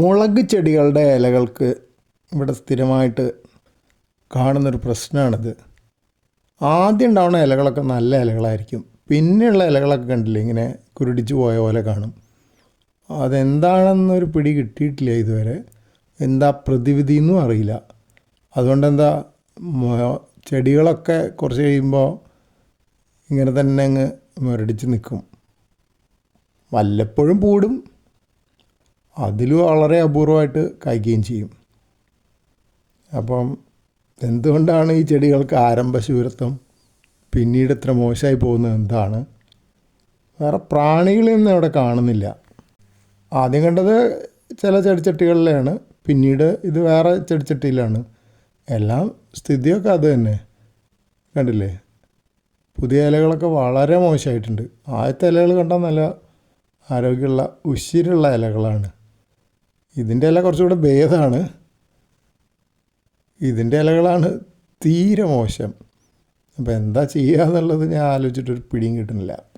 മുളക് ചെടികളുടെ ഇലകൾക്ക് ഇവിടെ സ്ഥിരമായിട്ട് കാണുന്നൊരു പ്രശ്നമാണിത്. ആദ്യം ഉണ്ടാവുന്ന ഇലകളൊക്കെ നല്ല ഇലകളായിരിക്കും. പിന്നെയുള്ള ഇലകളൊക്കെ കണ്ടില്ലേ ഇങ്ങനെ കുരുടിച്ച് പോയ പോലെ കാണും. അതെന്താണെന്നൊരു പിടി കിട്ടിയിട്ടില്ല ഇതുവരെ. എന്താ പ്രതിവിധി എന്നും അറിയില്ല. അതുകൊണ്ട് എന്താ ചെടികളൊക്കെ കുറച്ച് കഴിയുമ്പോൾ ഇങ്ങനെ തന്നെ അങ്ങ് മുരടിച്ച് നിൽക്കും വല്ലപ്പോഴും പൂടും അതിൽ വളരെ അപൂർവമായിട്ട് കായ്ക്കുകയും ചെയ്യും. അപ്പം എന്തുകൊണ്ടാണ് ഈ ചെടികൾക്ക് ആരംഭശൂരത്വം പിന്നീട് ഇത്ര മോശമായി പോകുന്നത് എന്താണ്? വേറെ പ്രാണികളെയൊന്നും അവിടെ കാണുന്നില്ല. ആദ്യം കണ്ടത് ചില ചെടിച്ചട്ടികളിലാണ് പിന്നീട് ഇത് വേറെ ചെടിച്ചട്ടിയിലാണ്. എല്ലാം സ്ഥിതിയൊക്കെ അത് തന്നെ. കണ്ടില്ലേ? പുതിയ ഇലകളൊക്കെ വളരെ മോശമായിട്ടുണ്ട്. ആദ്യത്തെ ഇലകൾ കണ്ടാൽ നല്ല ആരോഗ്യമുള്ള ഉശിരുള്ള ഇലകളാണ്. ഇതിന്റെ ഇല കുറച്ചുകൂടെ ഭേദമാണ്. ഇതിന്റെ ഇലകളാണ് തീരെ മോശം. അപ്പോൾ എന്താ ചെയ്യുക എന്നുള്ളത് ഞാൻ ആലോചിച്ചിട്ടൊരു പിടിയും കിട്ടുന്നില്ല.